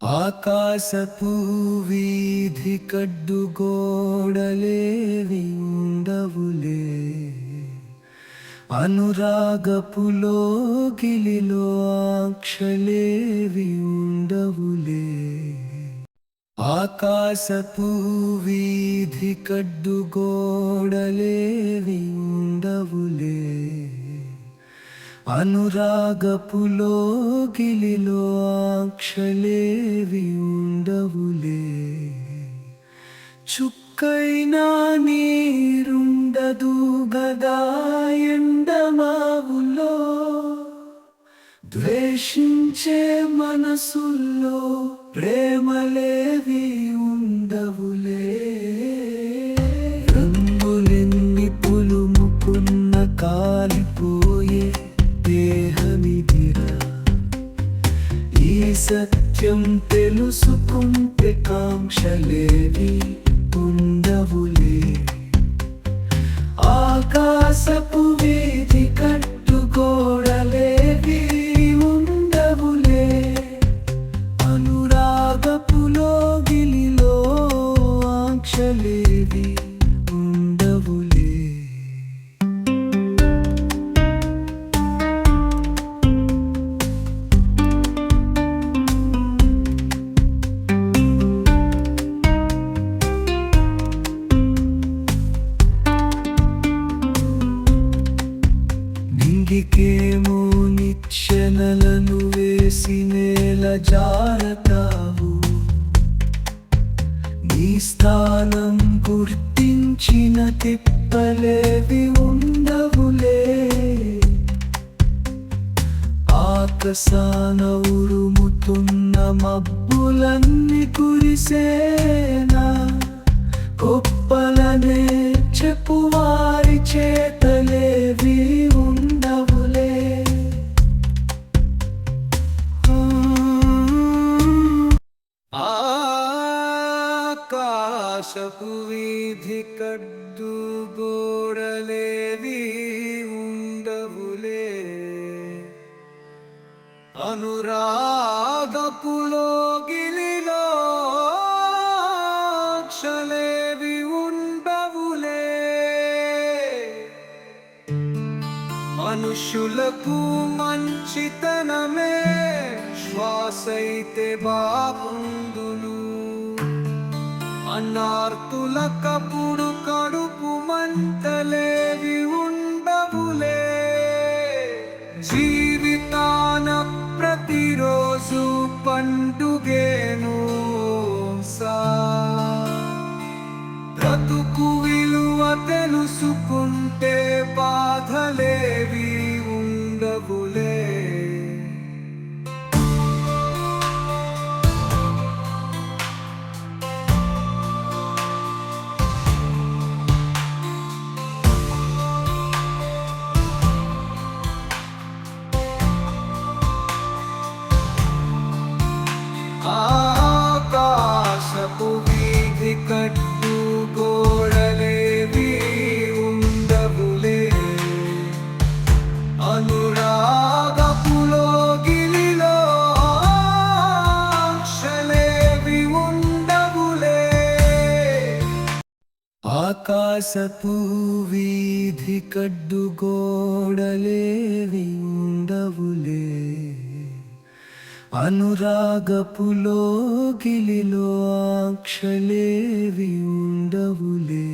ఆకాశపు వీధి కడ్డుగోడలేవి ఉండవులే అనురాగపులో గిలిలో ఆక్షలేవి ఉండవులే ఆకాశపు వీధి కడ్డుగోడలేవి ఉండవులే అనురాగపులో గిలిలో ఆక్షలేవి ఉండవులే. చుక్కైనా నీరుండదు గదా ఎండమావులో ద్వేషించే మనసుల్లో ప్రేమలేవి ఉండవులే. రంగులెన్ని పులుముకున్న కాలిపోయే సత్యం తెలుసుకుంటే కాంక్షలేవి ఉండవులే ఆకాశపు వీధి నింగికేమో నిచ్చెనలను వేసి నేల జారతావు. నీ స్థానం గుర్తించిన తిప్పలేవి ఉండవులే. ఆకాశాన ఉరుముతున్న మబ్బులన్నీ కురిసేనా? ఆశపు వీధి కడ్డు గోడలేవి ఉండవులే. అనురాగపులో గిలిలో క్షలేవి ఉండవులే. మనుషులకు మంచితనమే శ్వాసైతే బాగుందును అన్నార్తులకప్పుడు కడుపు మంటలేవి ఉండవులే. జీవితాన ప్రతిరోజు పండుగేను సా. బ్రతుకు విలువ తెలుసుకుంటే బాధలేవి ఆకాశపు వీధి కడ్డు గోడలేవి ఉండవులే అనురాగపులో గిలిలో ఆక్షలేవి ఉండవులే.